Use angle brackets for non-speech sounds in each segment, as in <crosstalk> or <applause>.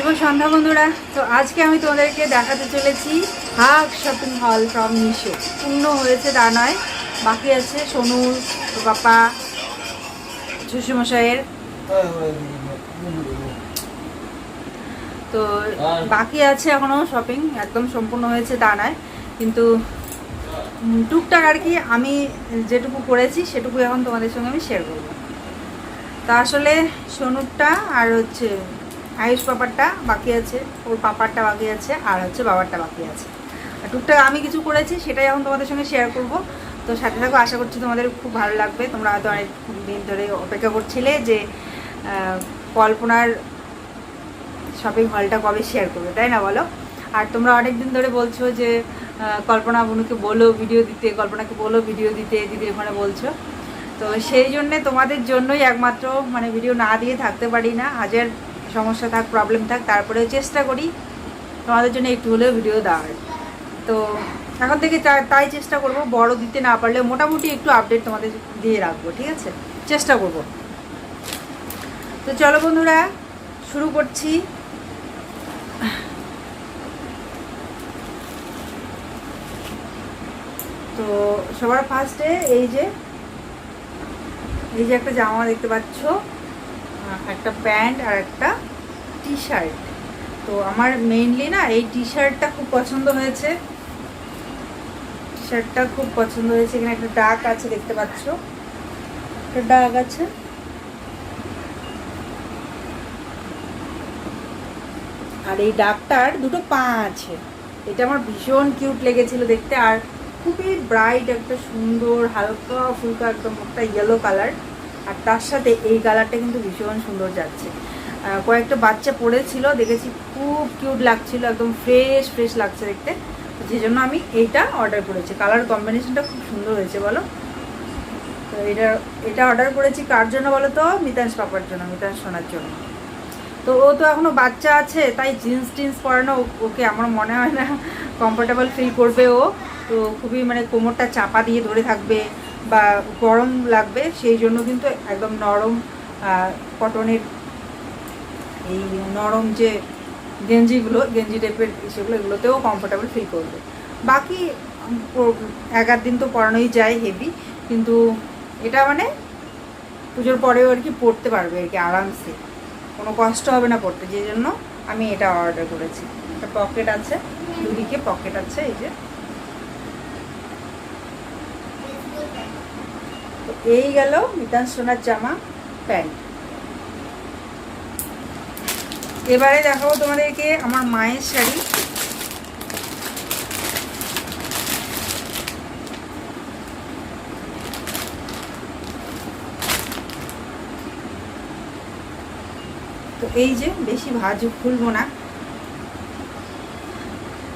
শুভ সন্ধ্যা বন্ধুরা। তো আজকে আমি তোমাদেরকে দেখাতে চলেছি huge shopping haul from Meesho পূর্ণ হয়েছে তা নয় বাকি আছে সোনুর বাপা পাপা শ্বশুরমশাইয়ের। তো বাকি আছে এখনও শপিং একদম সম্পূর্ণ হয়েছে তা নয়। কিন্তু টুকটাক আর কি আমি যেটুকু করেছি সেটুকু এখন তোমাদের সঙ্গে আমি শেয়ার করব। তা আসলে সোনুরটা আর হচ্ছে আয়ুষ পাপারটা বাকি আছে, ওর পাপারটা বাকি আছে, আর হচ্ছে বাবারটা বাকি আছে। টুকটাক আমি কিছু করেছি, সেটাই এখন তোমাদের সঙ্গে শেয়ার করব। তো সাথে থাকো, আশা করছি তোমাদের খুব ভালো লাগবে। তোমরা হয়তো অনেক দিন ধরে অপেক্ষা করছিলে যে কল্পনার শপিং হলটা কবে শেয়ার করবে, তাই না বলো? আর তোমরা অনেক দিন ধরে বলছো যে কল্পনা বনুকে বলো ভিডিও দিতে, কল্পনাকে বলো ভিডিও দিতে, দিদি ওখানে বলছো। তো সেই জন্যে তোমাদের জন্যই একমাত্র মানে ভিডিও না দিয়ে থাকতে পারি না। হাজার সমস্যা থাক প্রবলেম থাক, তারপরে চেষ্টা করি তোমাদের জন্য একটু হলেও ভিডিও দেওয়ার। তো এখন থেকে তাই চেষ্টা করব, বড় দিতে না পারলে মোটামুটি একটু আপডেট তোমাদের দিয়ে রাখব, ঠিক আছে? চেষ্টা করব। তো চলো বন্ধুরা, শুরু করছি। তো সবার ফার্স্টে এই যে এই যে একটা জামা দেখতে পাচ্ছ। একটা প্যান্ট আর একটা টি শার্ট তো আমার মেইনলি না এই টি শার্টটা খুব পছন্দ হয়েছে। টি শার্টটা খুব পছন্দ হয়েছে। এখানে একটা ডাক আছে, দেখতে পাচ্ছ? একটা ডাক আছে। আর এই ডাকটার দুটো পা আছে। এটা আমার ভীষণ কিউট লেগেছিল দেখতে। আর খুবই ব্রাইট একটা সুন্দর, হালকা ফুলকা, একদম একটা ইয়েলো কালার আর তার সাথে এই কালারটা কিন্তু ভীষণ সুন্দর যাচ্ছে। কয়েকটা বাচ্চা পড়েছিল, দেখেছি খুব কিউট লাগছিল, একদম ফ্রেশ ফ্রেশ লাগছে দেখতে। যে জন্য আমি এইটা অর্ডার করেছি। কালার কম্বিনেশনটা খুব সুন্দর হয়েছে, বলো? তো এটা এটা অর্ডার করেছি কার জন্য বলো তো? মিতাংশ পাপার জন্য মিতাংশ সোনার জন্য। তো ও তো এখনও বাচ্চা আছে, তাই জিন্স টিন্স পরানো ওকে আমার মনে হয় না কমফোর্টেবল ফিল করবে ও। তো খুবই মানে কোমরটা চাপা দিয়ে ধরে থাকবে। বা গরম লাগবে, সেই জন্য কিন্তু একদম নরম কটনের এই নরম যে গেঞ্জিগুলো, গেঞ্জি টাইপের সেগুলো এগুলোতেও কমফোর্টেবল ফিল করবে। বাকি আধ দিন তো পরানোই যায় হেভি কিন্তু এটা মানে পুজোর পরেও আর কি পরতে পারবে আর কি আরামসে। কোনো কষ্ট হবে না পড়তে যে জন্য আমি এটা অর্ডার করেছি। একটা পকেট আছে, দুদিকে পকেট আছে, এই যে। এই গেল মিতান সোনার জামা, প্যান্ট। এবারে দেখাবো তোমাদেরকে আমার মায়ের শাড়ি। তো এই যে বেশি ভাজ খুলবো না।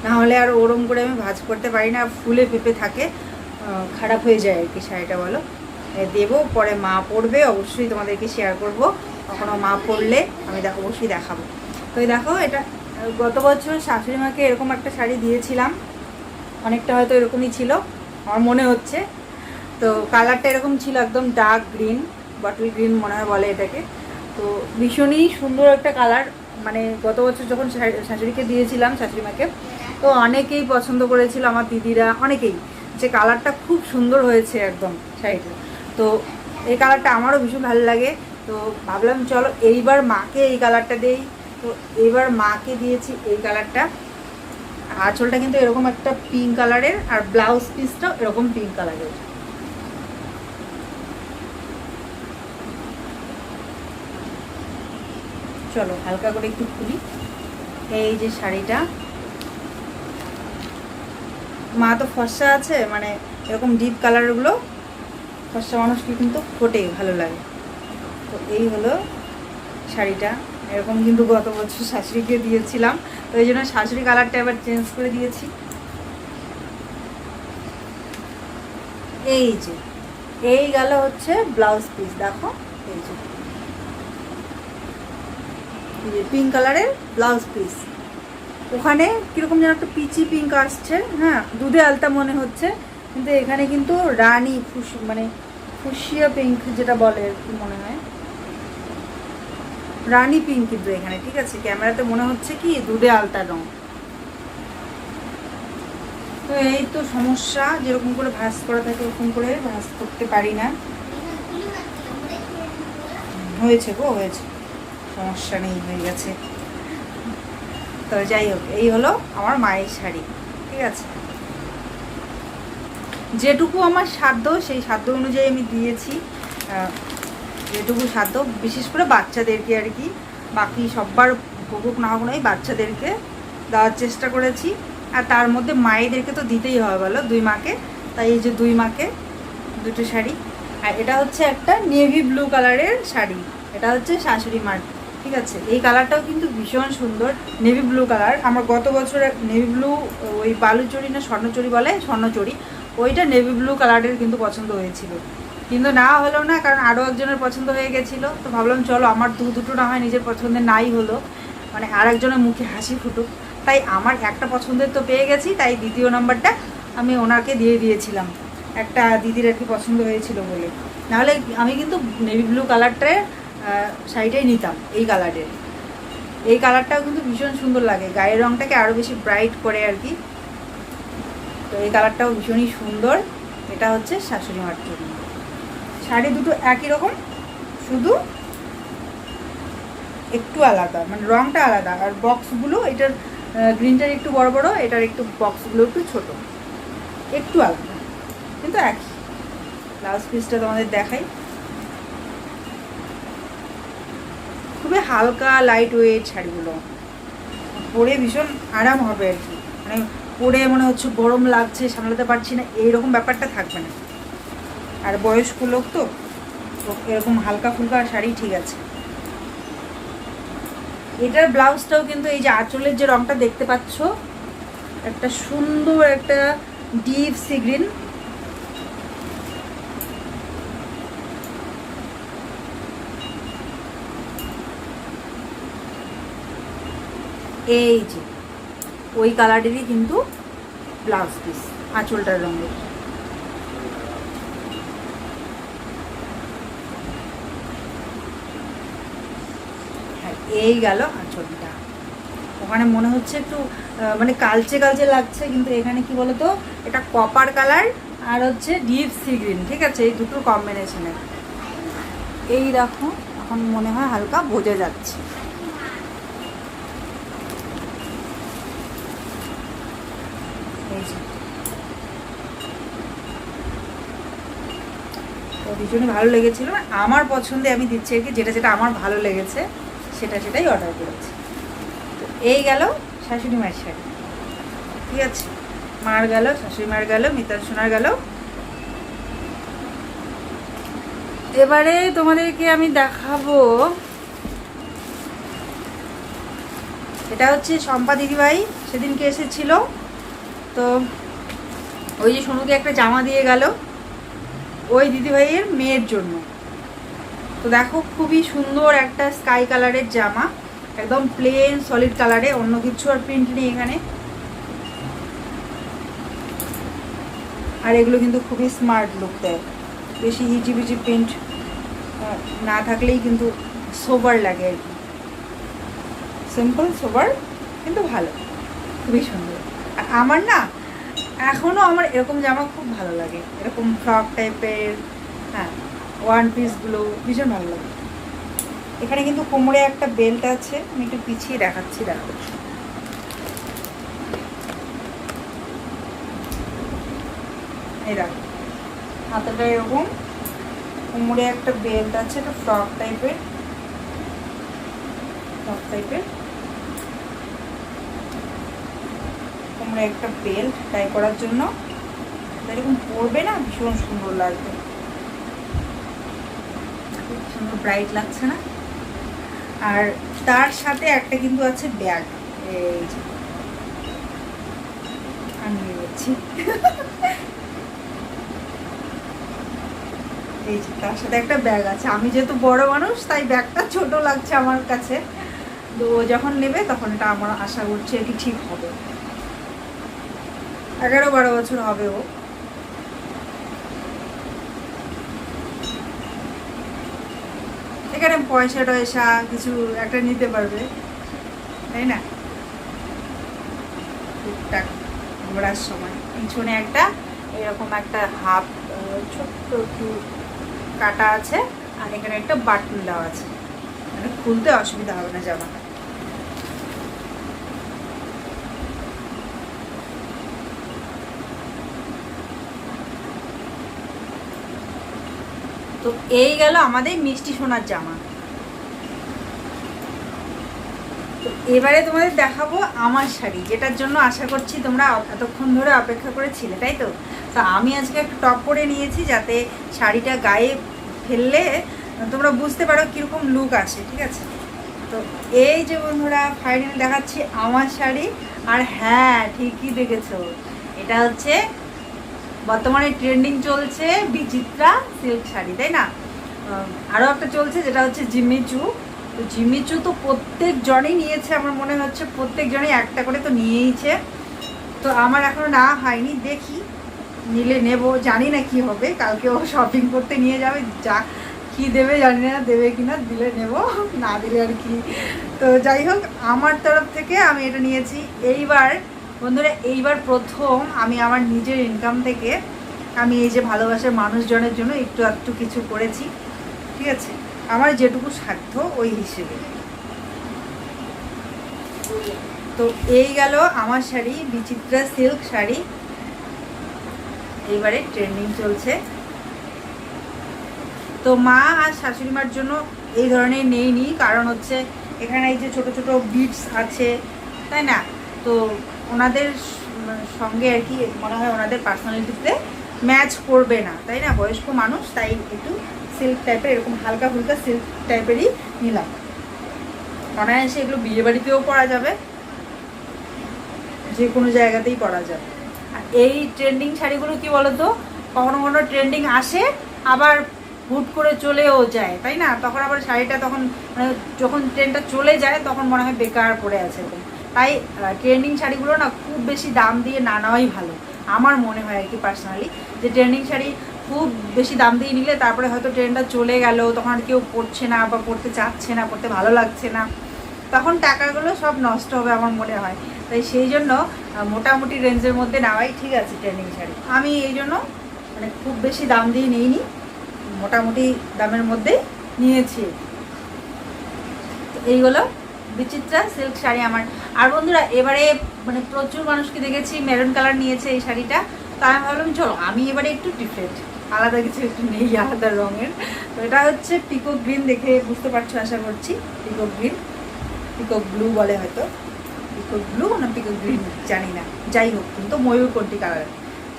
না হলে আর ওরম করে আমি ভাজ করতে পারি না, ফুলে পেঁপে থাকে খারাপ হয়ে যায় আর কি শাড়িটা বলো। দেবো, পরে মা পরবে অবশ্যই তোমাদেরকে শেয়ার করব। কখনো মা পরলে আমি দেখো, অবশ্যই দেখাবো। তো দেখো, এটা গত বছর শাশুড়ি মাকে এরকম একটা শাড়ি দিয়েছিলাম। অনেকটা হয়তো এরকমই ছিল, আমার মনে হচ্ছে। তো কালারটা এরকম ছিল, একদম ডার্ক গ্রিন বটল গ্রিন মনে হয় বলে এটাকে। তো ভীষণই সুন্দর একটা কালার মানে গত বছর যখন শাশুড়িকে দিয়েছিলাম শাশুড়ি মাকে, তো অনেকেই পছন্দ করেছিল আমার দিদিরা, অনেকেই। যে কালারটা খুব সুন্দর হয়েছে একদম শাড়িটা। তো এই কালারটা আমারও ভীষণ ভালো লাগে। তো ভাবলাম, চলো এইবার মাকে এই কালারটা দেই। তো এইবার মাকে দিয়েছি এই কালারটা। আঁচলটা কিন্তু এরকম একটা পিঙ্ক কালারের, আর ব্লাউজ পিসটাও এরকম পিঙ্ক কালারের। চলো হালকা করে একটু খুলি। এই যে শাড়িটা। মা তো ফর্সা আছে মানে এরকম ডিপ কালারগুলো ফর্সা মানুষকে কিন্তু ফোটে ভালো লাগে। তো এই হলো শাড়িটা। এরকম কিন্তু গত বছর শাশুড়িকে দিয়েছিলাম। তো এই জন্য শাশুড়ি কালারটা এবার চেঞ্জ করে দিয়েছি। এই যে, এই গেল হচ্ছে ব্লাউজ পিস দেখো, এই যে। পিঙ্ক কালারের ব্লাউজ পিস ওখানে কীরকম যেন একটা পিচি পিঙ্ক আসছে হ্যাঁ দুধে আলতা মনে হচ্ছে। কিন্তু এখানে কিন্তু রানী ফুস মানে ফুসিয়া পিঙ্ক যেটা বলে আর কি মনে হয়। রানী পিঙ্ক কিন্তু এখানে, ঠিক আছে? ক্যামেরাতে মনে হচ্ছে কি, দুধে আলতা রং। তো এই তো সমস্যা, যেরকম করে ভাঁজ করা থাকে ওরকম করে ভাস করতে পারি না। হয়েছে গো, হয়েছে। সমস্যা নেই, হয়ে গেছে। তো যাই হোক, এই হলো আমার মায়ের শাড়ি, ঠিক আছে? যেটুকু আমার সাধ্য, সেই সাধ্য অনুযায়ী আমি দিয়েছি। যেটুকু সাধ্য, বিশেষ করে বাচ্চাদেরকে আর কি। বাকি সববার উপভোগ না হোক নয় বাচ্চাদেরকে দেওয়ার চেষ্টা করেছি। আর তার মধ্যে মায়েদেরকে তো দিতেই হবে, বলো, দুই মাকে। তাই এই যে দুই মাকে, দুটো শাড়ি। আর এটা হচ্ছে একটা নেভি ব্লু কালারের শাড়ি। এটা হচ্ছে শাশুড়ি মার, ঠিক আছে? এই কালারটাও কিন্তু ভীষণ সুন্দর নেভি ব্লু কালার আমার গত বছর নেভি ব্লু ওই বালুচুরি না স্বর্ণচড়ি বলে? স্বর্ণচুরি। ওইটা নেভি ব্লু কালারের কিন্তু পছন্দ হয়েছিল। কিন্তু না হলো না, কারণ আরও একজনের পছন্দ হয়ে গেছিল। তো ভাবলাম, চলো, আমার দু দুটো না হয় নিজের পছন্দের নাই হলো। মানে আর একজনের মুখে হাসি ফুটুক। তাই আমার একটা পছন্দের তো পেয়ে গেছি, তাই দ্বিতীয় নাম্বারটা আমি ওনাকে দিয়ে দিয়েছিলাম। একটা দিদির আর কি পছন্দ হয়েছিল বলে। নাহলে আমি কিন্তু নেভি ব্লু কালারটার শাড়িটাই নিতাম, এই কালারের এই কালারটাও কিন্তু ভীষণ সুন্দর লাগে। গায়ের রঙটাকে আরও বেশি ব্রাইট করে আর কি। তো এই কালারটাও ভীষণই সুন্দর। এটা হচ্ছে শাশুড়ি মার জন্য শাড়ি দুটো একই রকম, শুধু একটু আলাদা মানে রংটা আলাদা। আর বক্সগুলো, এটার গ্রিনটার একটু বড় বড়, এটার একটু বক্সগুলো একটু ছোট। একটু আলাদা, কিন্তু একই। ব্লাউজ পিসটা তোমাদের দেখাই। খুবই হালকা লাইট ওয়েট শাড়িগুলো। পরে ভীষণ আরাম হবে আর কি। মানে পরে মনে হচ্ছে গরম লাগছে, সামলাতে পারছি না, এইরকম ব্যাপারটা থাকবে না। আর বয়স্ক লোক তো এরকম হালকা ফুলকা শাড়ি ঠিক আছে। এটার ব্লাউজটাও কিন্তু এই যে আঁচলের যে রংটা দেখতে পাচ্ছ, একটা সুন্দর একটা ডিপ সি গ্রিন। এই যে ওই কালারেরই কিন্তু ব্লাউজ পিস আঁচলটার রঙের। হ্যাঁ এই গেল আঁচলটা। ওখানে মনে হচ্ছে একটু মানে কালচে কালচে লাগছে, কিন্তু এখানে কি বলতো, এটা কপার কালার আর হচ্ছে ডিপ সি গ্রিন ঠিক আছে? এই দুটোর কম্বিনেশনে এই দেখো, এখন মনে হয় হালকা বোঝা যাচ্ছে এই যে। তো ভীষণই ভালো লেগেছিল। আমার পছন্দে আমি দিচ্ছি আর কি, যেটা যেটা আমার ভালো লেগেছে, সেটা সেটাই অর্ডার করেছি। তো এই গেল শাশুড়ি মায়ের শাড়ি। ঠিক আছে? মার গেল, শাশুড়ি মার গেল মিতার সোনার গেল। এবারে তোমাদেরকে আমি দেখাবো, এটা হচ্ছে শম্পা দিদিভাই, সেদিনকে এসেছিল। তো ওই যে সোনুকে একটা জামা দিয়ে গেল। ওই দিদিভাইয়ের মেয়ের জন্য। তো দেখো, খুবই সুন্দর একটা স্কাই কালারের জামা, একদম প্লেন সলিড কালারে অন্য কিছু আর প্রিন্ট নেই এখানে। আর এগুলো কিন্তু খুবই স্মার্ট লুক দেয়। বেশি হিজিবিজি প্রিন্ট না থাকলেই কিন্তু সোবার লাগে আর কি। সিম্পল সোবার কিন্তু ভালো। খুবই সুন্দর। আর আমার না এখনও আমার এরকম জামা খুব ভালো লাগে। এরকম ফ্রক টাইপের হ্যাঁ ওয়ান পিসগুলো ভীষণ ভালো লাগে। এখানে কিন্তু কোমরে একটা বেল্ট আছে, আমি একটু পিছিয়ে দেখাচ্ছি, দেখো। এই দেখো, হাতাটা এরকম, কোমরে একটা বেল্ট আছে এটা ফ্রক টাইপের ফ্রক টাইপের কোমরে একটা বেল্ট টাই করার জন্য। এরকম পরবে না? ভীষণ সুন্দর লাগবে। খুব সুন্দর ব্রাইট লাগছে না? আর তার সাথে একটা কিন্তু আছে ব্যাগ এই যে। আমি নিয়ে যাচ্ছি <laughs> এই যে, তার সাথে একটা ব্যাগ আছে। আমি যেহেতু বড় মানুষ, তাই ব্যাগটা ছোট লাগছে আমার কাছে। তো যখন নেবে তখন এটা আমার আশা করছি আর কি ঠিক হবে। এগারো বারো বছর হবে ও। এখানে পয়সা টয়সা কিছু একটা নিতে পারবে, তাই না? টুকটাক ঘোরার সময়। পিছনে একটা, এরকম একটা হাফ ছোট্ট একটু কাটা আছে, আর এখানে একটা বাটুল দেওয়া আছে। মানে খুলতে অসুবিধা হবে না জামাটা। তো এই গেল আমাদের মিষ্টি সোনার জামা। তো এবারে তোমাদের দেখাবো আমার শাড়ি, যেটার জন্য আশা করছি তোমরা এতক্ষণ ধরে অপেক্ষা করেছিলে, তাই তো? তো আমি আজকে একটা টপ পরে নিয়েছি যাতে শাড়িটা গায়ে ফেললে তোমরা বুঝতে পারো কীরকম লুক আসে, ঠিক আছে? তো এই যে বন্ধুরা ফাইনাল দেখাচ্ছি আমার শাড়ি। আর হ্যাঁ ঠিকই দেখেছ। এটা হচ্ছে বর্তমানে ট্রেন্ডিং চলছে বিচিত্রা সিল্ক শাড়ি, তাই না? আরও একটা চলছে যেটা হচ্ছে জিমিচু তো জিমিচু তো প্রত্যেক জনই নিয়েছে আমার মনে হচ্ছে, প্রত্যেক জনই একটা করে তো নিয়েইছে। তো আমার এখনও না হয়নি, দেখি। নিলে নেব, জানি না কি হবে, কালকে ও শপিং করতে নিয়ে যাবে, যা কি দেবে জানি না, দেবে কি না দিলে নেব, না দিলে আর কি। তো যাই হোক, আমার তরফ থেকে আমি এটা নিয়েছি। এইবার বন্ধুরা, এইবার প্রথম আমি আমার নিজের ইনকাম থেকে আমি এই যে ভালোবাসার মানুষজনের জন্য একটু একটু কিছু করেছি, ঠিক আছে? আমার যেটুকু সাধ্য, ওই হিসেবে। তো এই গেল আমার শাড়ি, বিচিত্রা সিল্ক শাড়ি। এইবারে ট্রেন্ডিং চলছে। তো মা আর শাশুড়ি মার জন্য এই ধরনের নেই নি কারণ হচ্ছে এখানে এই যে ছোট ছোট বিটস আছে, তাই না? তো ওনাদের সঙ্গে আর কি মনে হয় ওনাদের পার্সোনালিটিতে ম্যাচ করবে না, তাই না? বয়স্ক মানুষ, তাই একটু সিল্ক টাইপের, এরকম হালকা ফুলকা সিল্ক টাইপেরই নিলাম। অনায়াসে এগুলো বিয়ে বাড়িতেও পরা যাবে, যে কোনো জায়গাতেই পরা যাবে। আর এই ট্রেন্ডিং শাড়িগুলো কি বলতো? কখনো কখনো ট্রেন্ডিং আসে, আবার হুট করে চলেও যায়, তাই না? তখন আবার শাড়িটা তখন মানে যখন ট্রেনটা চলে যায়, তখন মনে হয় বেকার পড়ে আছে। এরকম তাই ট্রেন্ডিং শাড়িগুলো না খুব বেশি দাম দিয়ে না নেওয়াই ভালো, আমার মনে হয় আর কি পার্সোনালি যে ট্রেন্ডিং শাড়ি খুব বেশি দাম দিয়ে নিলে তারপরে হয়তো ট্রেনটা চলে গেল, তখন আর কেউ পড়ছে না বা পড়তে চাচ্ছে না পড়তে ভালো লাগছে না। তখন টাকাগুলো সব নষ্ট হবে আমার মনে হয়। তাই সেই জন্য মোটামুটি রেঞ্জের মধ্যে নেওয়াই ঠিক আছে ট্রেন্ডিং শাড়ি। আমি এই জন্য মানে খুব বেশি দাম দিয়ে নিইনি, মোটামুটি দামের মধ্যে নিয়েছি। এইগুলো বিচিত্রা সিল্ক শাড়ি আমার। আর বন্ধুরা, এবারে মানে প্রচুর মানুষকে দেখেছি মেরুন কালার নিয়েছে এই শাড়িটা। তো আমি ভাবলাম, চলো, আমি এবারে একটু ডিফারেন্ট আলাদা কিছু একটু নেই, আলাদা রঙের। তো এটা হচ্ছে পিকো গ্রিন দেখে বুঝতে পারছ, আশা করছি। পিকো গ্রিন পিকো ব্লু বলে হয়তো। পিকো ব্লু না পিকো গ্রিন জানি না। যাই হোক, কিন্তু ময়ূরকণ্ঠী কালার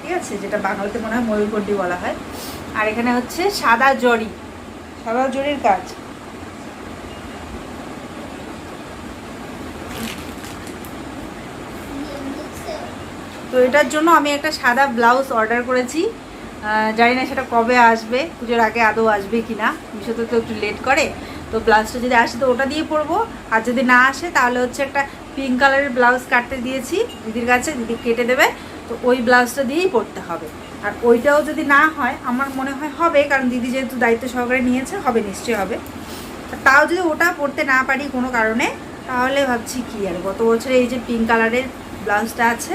ঠিক আছে, যেটা বাংলাতে মনে হয় ময়ূরকণ্ঠী বলা হয়। আর এখানে হচ্ছে সাদা জরি। সাদা জরির কাজ। তো এটার জন্য আমি একটা সাদা ব্লাউজ অর্ডার করেছি। জানি না সেটা কবে আসবে, পুজোর আগে আদৌ আসবে কি না মিশোতে তো একটু লেট করে। তো ব্লাউজটা যদি আসে তো ওটা দিয়ে পরবো, আর যদি না আসে তাহলে হচ্ছে একটা পিঙ্ক কালারের ব্লাউজ কাটতে দিয়েছি দিদির কাছে, দিদি কেটে দেবে, তো ওই ব্লাউজটা দিয়েই পরতে হবে। আর ওইটাও যদি না হয়, আমার মনে হয় হবে, কারণ দিদি যেহেতু দায়িত্ব সহকারে নিয়েছে, হবে, নিশ্চয়ই হবে। তাও যদি ওটা পরতে না পারি কোনো কারণে, তাহলে ভাবছি কি আর, গত বছরে এই যে পিঙ্ক কালারের ব্লাউজটা আছে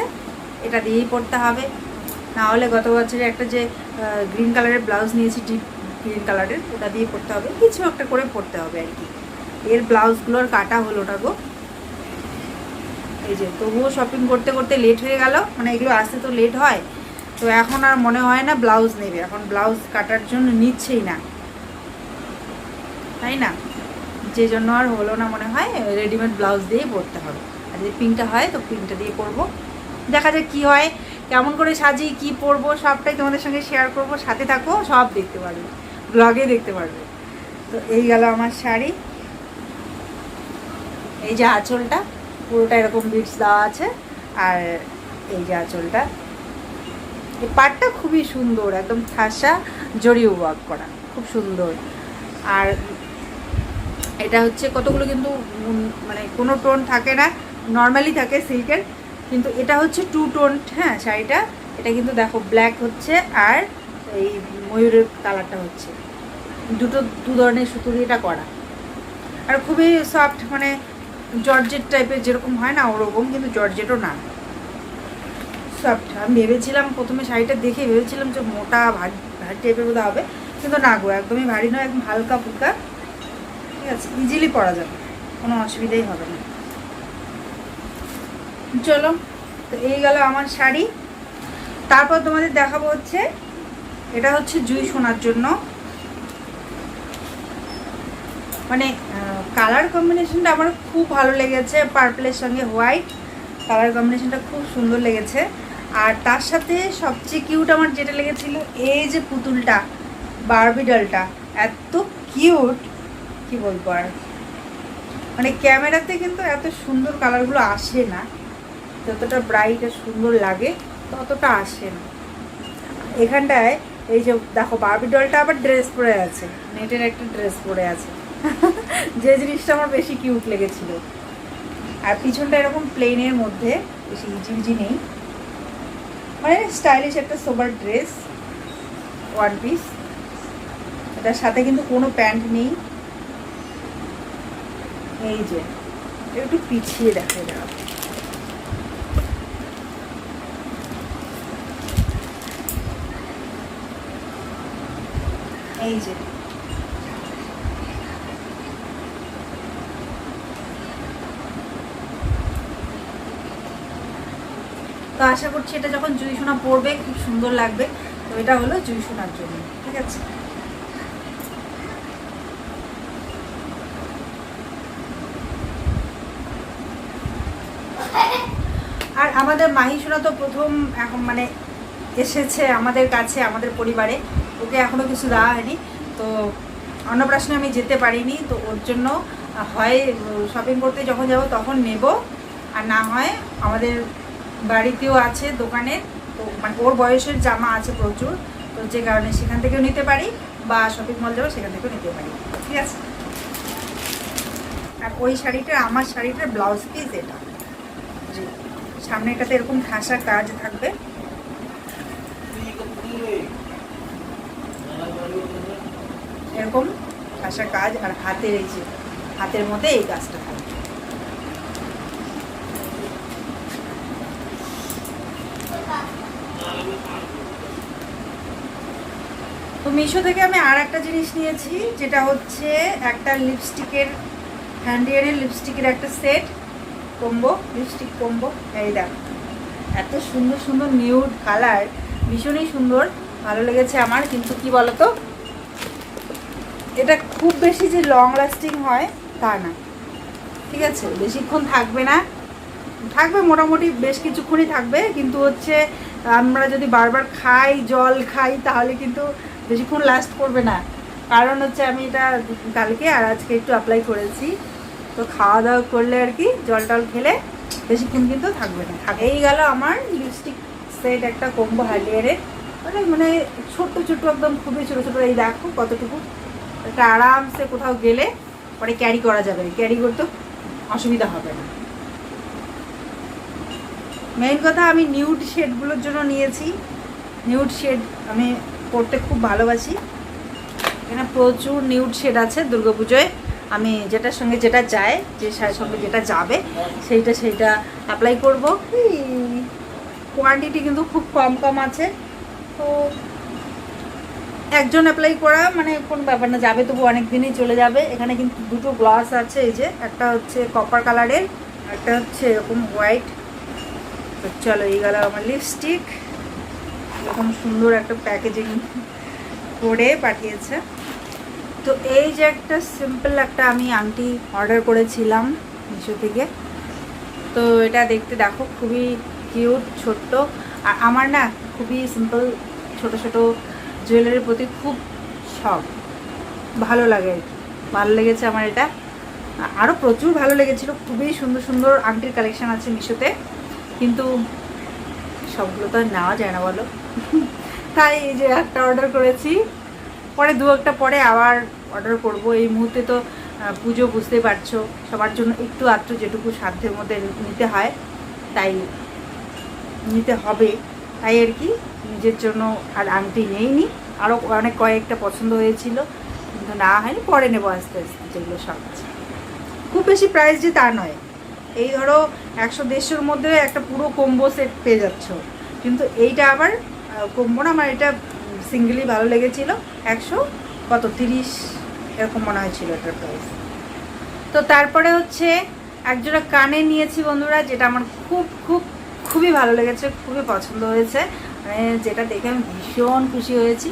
এটা দিয়েই পরতে হবে। না হলে গত বছরে একটা যে গ্রিন কালারের ব্লাউজ নিয়েছি ডিপ গ্রিন কালারের ওটা দিয়ে পরতে হবে। কিছু একটা করে পরতে হবে আর কি। এর ব্লাউজগুলোর কাটা হলো ওটা গো। এই যে, তবুও শপিং করতে করতে লেট হয়ে গেল। মানে এগুলো আসতে তো লেট হয়। তো এখন আর মনে হয় না ব্লাউজ নেবে। এখন ব্লাউজ কাটার জন্য নিচ্ছেই না। তাই না? যে জন্য আর হলো না মনে হয়। রেডিমেড ব্লাউজ দিয়েই পরতে হবে। আর যদি পিঙ্কটা হয়, তো পিঙ্কটা দিয়ে পরবো। দেখা যাক কী হয়, কেমন করে সাজি, কি পরবো, সবটাই তোমাদের সঙ্গে শেয়ার করব। সাথে থাকো, সব দেখতে পারবে ব্লগে দেখতে পারবে। তো এই গেল আমার শাড়ি। এই যে আঁচলটা, পুরোটা এরকম বিটস দেওয়া আছে, আর এই যে আঁচলটা। এই পাটটা খুবই সুন্দর, একদম ঠাসা জড়ি ওয়ার্ক করা, খুব সুন্দর। আর এটা হচ্ছে কতগুলো কিন্তু মানে কোনো টোন থাকে না নর্মালি থাকে সিল্কের কিন্তু এটা হচ্ছে টু টোন হ্যাঁ শাড়িটা। এটা কিন্তু দেখো ব্ল্যাক হচ্ছে আর এই ময়ূরের কালারটা হচ্ছে। দুটো, দু ধরনের সুতো দিয়ে এটা করা। আর খুবই সফট মানে জর্জেট টাইপের যেরকম হয় না, ওরকম কিন্তু জর্জেটও না। সফট আমি ভেবেছিলাম প্রথমে শাড়িটা দেখে ভেবেছিলাম যে মোটা, ভারী ভারী টাইপের বোধহয় হবে, কিন্তু না গো, একদমই ভারী নয়, একদম হালকা ফুলকা ঠিক আছে ইজিলি পরা যাবে, কোনো অসুবিধাই হবে না। চলো, তো এই গেল আমার শাড়ি। তারপর তোমাদের দেখাবো হচ্ছে, এটা হচ্ছে জুই শোনার জন্য। মানে কালার কম্বিনেশনটা আমার খুব ভালো লেগেছে পার্পলের সঙ্গে হোয়াইট কালার কম্বিনেশনটা খুব সুন্দর লেগেছে। আর তার সাথে সবচেয়ে কিউট আমার যেটা লেগেছিল, এই যে পুতুলটা বারবি ডলটা এত কিউট কি বলব আর। মানে ক্যামেরাতে কিন্তু এত সুন্দর কালারগুলো আসে না। যতটা ব্রাইট আর সুন্দর লাগে, ততটা আসে না। এখানটায় এই যে, দেখো বারবি ডলটা আবার ড্রেস পরে আছে, নেটের একটা ড্রেস পরে আছে। <laughs> যে জিনিসটা আমার বেশি কিউট লেগেছিল। আর পিছনটা এরকম প্লেনের মধ্যে, বেশি ইজি ইজি নেই। মানে স্টাইলিশ একটা সোবার ড্রেস ওয়ান পিস এটার সাথে কিন্তু কোনো প্যান্ট নেই। এই যে, একটু পিছিয়ে দেখা যাবে এই যে। তো আশা করছি এটা যখন জুই সোনা পড়বে, খুব সুন্দর লাগবে। তো এটা হলো জুই সোনার জন্য, ঠিক আছে? আর আমাদের মাহিসোনা তো প্রথম এখন মানে এসেছে আমাদের কাছে, আমাদের পরিবারে। ওকে এখনও কিছু দেওয়া হয়নি। তো অন্নপ্রাশনে আমি যেতে পারিনি, তো ওর জন্য হয় শপিং করতে যখন যাব তখন নেব। আর না হয় আমাদের বাড়িতেও আছে দোকানে, তো মানে ওর বয়সের জামা আছে প্রচুর, তো যে কারণে সেখান থেকেও নিতে পারি বা শপিং মল যাব সেখান থেকেও নিতে পারি। ঠিক আছে? আর ওই শাড়িটা, আমার শাড়িটার ব্লাউজ পিস এটা। জি, সামনেটাতে এরকম ঠাসা কাজ থাকবে। এরকম ঠাসা কাজ আর হাতের এই যে, হাতের মধ্যে এই কাজটা থাকবে তো মিশো থেকে আমি আর একটা জিনিস নিয়েছি, যেটা হচ্ছে একটা লিপস্টিকের হ্যান্ডিয়ারের লিপস্টিকের একটা সেট কম্বো লিপস্টিক কম্বো এই দেখ। এত সুন্দর সুন্দর নিউড কালার ভীষণই সুন্দর, ভালো লেগেছে আমার, কিন্তু কি বলতো? এটা খুব বেশি যে লং লাস্টিং হয়, তা না। ঠিক আছে? বেশিক্ষণ থাকবে না। থাকবে, মোটামুটি বেশ কিছুক্ষণই থাকবে, কিন্তু হচ্ছে আমরা যদি বারবার খাই, জল খাই, তাহলে কিন্তু বেশিক্ষণ লাস্ট করবে না। কারণ হচ্ছে আমি এটা কালকে আর আজকে একটু অ্যাপ্লাই করেছি। তো খাওয়া দাওয়া করলে আর কি জল টল খেলে বেশিক্ষণ কিন্তু থাকবে না। এই গেল আমার লিপস্টিক সেট একটা কম্বো হালিয়ারের মানে মানে ছোট্ট ছোট্ট, একদম খুবই ছোটো ছোটো, এই দেখো কতটুকু। এটা আরামসে কোথাও গেলে পরে ক্যারি করা যাবে ক্যারি করতে অসুবিধা হবে না। মেইন কথা আমি নিউড শেডগুলোর জন্য নিয়েছি। নিউড শেড আমি পরতে খুব ভালোবাসি। এখানে প্রচুর নিউড শেড আছে দুর্গাপুজোয় আমি যেটার সঙ্গে যেটা যায়, যে শাড়ির সঙ্গে যেটা যাবে, সেইটা সেইটা অ্যাপ্লাই করব। কোয়ান্টিটি কিন্তু খুব কম কম আছে। তো একজন অ্যাপ্লাই করা মানে কোনো ব্যাপার না, যাবে তবু অনেক দিনই চলে যাবে। এখানে কিন্তু দুটো গ্লাস আছে, এই যে, একটা হচ্ছে কপার কালারের একটা হচ্ছে এরকম হোয়াইট তো চলো, এই গেল আমার লিপস্টিক এরকম সুন্দর একটা প্যাকেজিং করে পাঠিয়েছে। তো এই যে একটা সিম্পল একটা আমি আংটি অর্ডার করেছিলাম মিশো থেকে। তো এটা দেখতে দেখো, খুবই কিউট ছোট্ট। আর আমার না খুবই সিম্পল ছোট ছোট জুয়েলারির প্রতি খুব শখ। ভালো লাগে আর ভালো লেগেছে আমার এটা। আরও প্রচুর ভালো লেগেছিলো। খুবই সুন্দর সুন্দর আংটির কালেকশান আছে মিশোতে। কিন্তু সবগুলো তো আর নেওয়া যায় না বলো। তাই এই যে একটা অর্ডার করেছি। পরে দু একটা পরে আবার অর্ডার করব। এই মুহূর্তে তো পুজো বুঝতে পারছ। সবার জন্য একটু আধটু যেটুকু সাধ্যের মধ্যে নিতে হয়, তাই নিতে হবে। তাই আর কি নিজের জন্য আর আংটি নেইনি। আরও অনেক কয়েকটা পছন্দ হয়েছিল, কিন্তু না হয়নি, পরে নেব আস্তে আস্তে যেগুলো সব আছে। খুব বেশি প্রাইস যে তা নয়। এই ধরো একশো দেড়শোর মধ্যে একটা পুরো কম্বো সেট পেয়ে যাচ্ছ। কিন্তু এইটা আবার কম্বো না আমার এটা সিঙ্গেলি ভালো লেগেছিল। একশো কত, তিরিশ, এরকম মনে হয়েছিল এটার প্রাইস তো তারপরে হচ্ছে একজোড়া কানে নিয়েছি বন্ধুরা, যেটা আমার খুব খুব খুবই ভালো লেগেছে, খুবই পছন্দ হয়েছে। মানে যেটা দেখে আমি ভীষণ খুশি হয়েছি।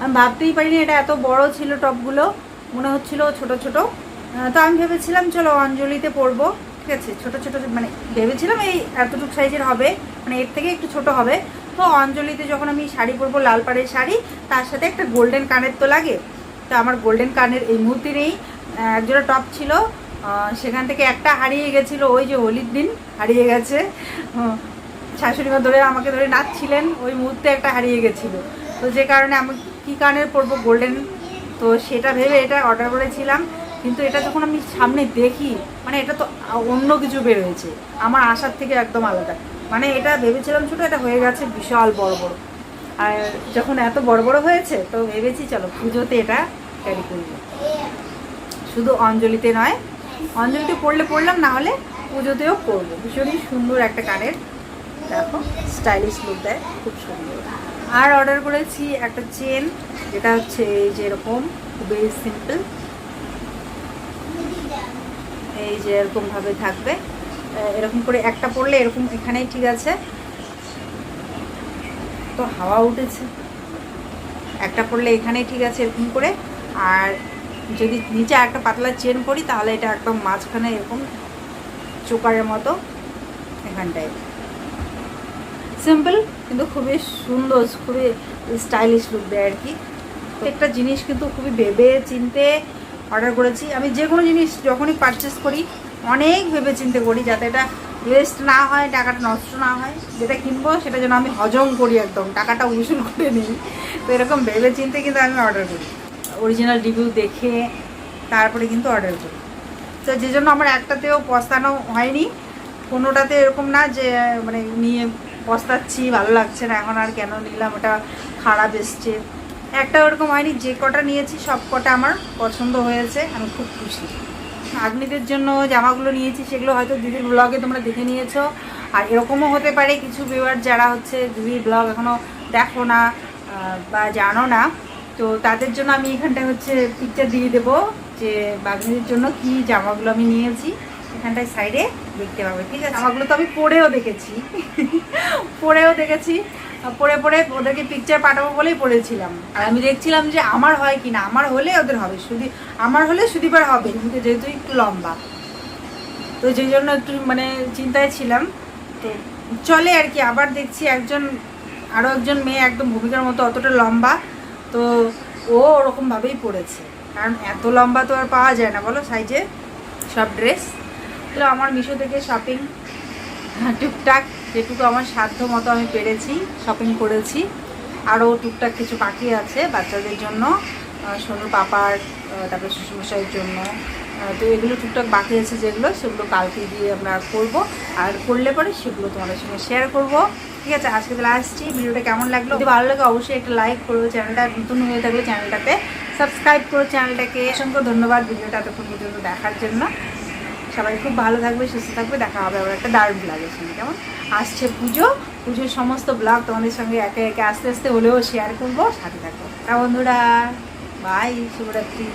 আমি ভাবতেই পারিনি এটা এত বড় ছিল টপগুলো, মনে হচ্ছিল ছোট ছোট। তো আমি ভেবেছিলাম, চলো অঞ্জলিতে পরবো, ঠিক আছে? ছোট ছোট মানে ভেবেছিলাম এই এতটুকু সাইজের হবে মানে এর থেকে একটু ছোট হবে। তো অঞ্জলিতে যখন আমি শাড়ি পরবো, লাল পাড়ের শাড়ি, তার সাথে একটা গোল্ডেন কানের তো লাগে। তো আমার গোল্ডেন কানের এই মুহূর্তে নেই। একজোড়া টপ ছিল। সেখান থেকে একটা হারিয়ে গেছিল, ওই যে হোলির দিন হারিয়ে গেছে। আহ, শাশুড়ি মা ধরে আমাকে ধরে নাচছিলেন ওই মুহূর্তে একটা হারিয়ে গেছিল। তো যে কারণে আমি কী কানের পরবো গোল্ডেন তো সেটা ভেবে এটা অর্ডার করেছিলাম কিন্তু এটা যখন আমি সামনে দেখি মানে এটা তো অন্য কিছু বের হয়েছে আমার আশার থেকে একদম আলাদা। মানে এটা ভেবেছিলাম ছোটো এটা হয়ে গেছে বিশাল বড় বড়। আর যখন এত বড় বড় হয়েছে তো ভেবেছি চলো পুজোতে এটা ক্যারি করব শুধু অঞ্জলিতে নয় অঞ্জলিতে পড়লে পড়লাম না হলে পুজোতেও পরবো ভীষণই সুন্দর একটা কানের দেখো স্টাইলিশ লুক দেয়, খুব সুন্দর। আর অর্ডার করেছি একটা চেন যেটা হচ্ছে এই যে এরকম খুবই সিম্পল এই যে এরকমভাবে থাকবে। এরকম করে একটা পড়লে এরকম এখানেই ঠিক আছে। তো হাওয়া উঠেছে। একটা পড়লে এখানেই ঠিক আছে এরকম করে। আর যদি নিচে একটা পাতলা চেন করি তাহলে এটা একদম মাঝখানে এরকম চোকারের মতো এখানটায়। সিম্পল কিন্তু খুবই সুন্দর, খুবই স্টাইলিশ লুক দেয় আর কি। একটা জিনিস কিন্তু খুবই ভেবে চিনতে অর্ডার করেছি। আমি যে কোনো জিনিস যখনই পারচেস করি, অনেক ভেবে চিনতে করি যাতে এটা ওয়েস্ট না হয়, টাকাটা নষ্ট না হয়। যেটা কিনবো সেটা যেন আমি হজম করি একদম, টাকাটা উসুল করে নিই। তো এরকম ভেবে চিনতে কিন্তু আমি অর্ডার করি। অরিজিনাল রিভিউ দেখে তারপরে কিন্তু অর্ডার করি। তো যে জন্য আমার একটাতেও পস্তানো হয়নি, কোনোটাতে এরকম না যে মানে নিয়ে পস্তাচ্ছি, ভালো লাগছে না, এখন আর কেন নিলাম? ওটা খারাপ এসছে। একটা ওরকম হয়নি, যে কটা নিয়েছি, সব কটা আমার পছন্দ হয়েছে, আমি খুব খুশি। আগ্নিদের জন্য জামাগুলো নিয়েছি, সেগুলো হয়তো দিদির ব্লগে তোমরা দেখে নিয়েছো। আর এরকমও হতে পারে কিছু ভিউয়ার যারা হচ্ছে দিদির ব্লগ এখনও দেখো না বা জানো না। তো তাদের জন্য আমি এখানটায় হচ্ছে পিকচার দিয়ে দেবো, যে বাগনিদের জন্য কি জামাগুলো আমি নিয়েছি। এখানটায় সাইডে দেখতে পাবে, ঠিক আছে? জামাগুলো তো আমি পরেও দেখেছি। পরেও দেখেছি। পরে পরে ওদেরকে পিকচার পাঠাবো বলেই পড়েছিলাম। আর আমি দেখছিলাম যে আমার হয় কি না আমার হলে ওদের হবে। শুধু আমার হলে সুদীপার হবে, কিন্তু যেহেতু একটু লম্বা। তো যেই জন্য একটু মানে চিন্তায় ছিলাম। তো চলে আর কি, আবার দেখছি একজন আরও একজন মেয়ে একদম ভূমিকার মতো অতটা লম্বা। তো ও ওরকমভাবেই পড়েছে। কারণ এত লম্বা তো আর পাওয়া যায় না, বলো সাইজে? সব ড্রেস তো আমার মিশো থেকে শপিং টুকটাক, যেটুকু আমার সাধ্য মতো আমি পেরেছি শপিং করেছি। আরও টুকটাক কিছু বাকি আছে বাচ্চাদের জন্য সোনুর পাপার তারপরে শ্বশুরমশাইয়ের জন্য। তো এগুলো টুকটাক বাকি আছে যেগুলো, সেগুলো কালকে দিয়ে আমরা করব। আর করলে পরে সেগুলো তোমাদের সঙ্গে শেয়ার করব। ঠিক আছে, আজকে তাহলে আসছি। ভিডিওটা কেমন লাগল? যদি ভালো লাগে অবশ্যই একটা লাইক করব চ্যানেলটা। নতুন হয়ে থাকলে চ্যানেলটাতে সাবস্ক্রাইব করো চ্যানেলটাকে। অসংখ্য ধন্যবাদ ভিডিওটা এতক্ষণ পর্যন্ত দেখার জন্য। সবাই খুব ভালো থাকবে, সুস্থ থাকবে। দেখা হবে আবার একটা দারুণ ব্লগের সঙ্গে, কেমন? আসছে পুজো। পুজোর সমস্ত ব্লগ তোমাদের সঙ্গে একে একে আস্তে আস্তে হলেও শেয়ার করব। সাথে থাকব তা বন্ধুরা বাই শুভরাত্রি।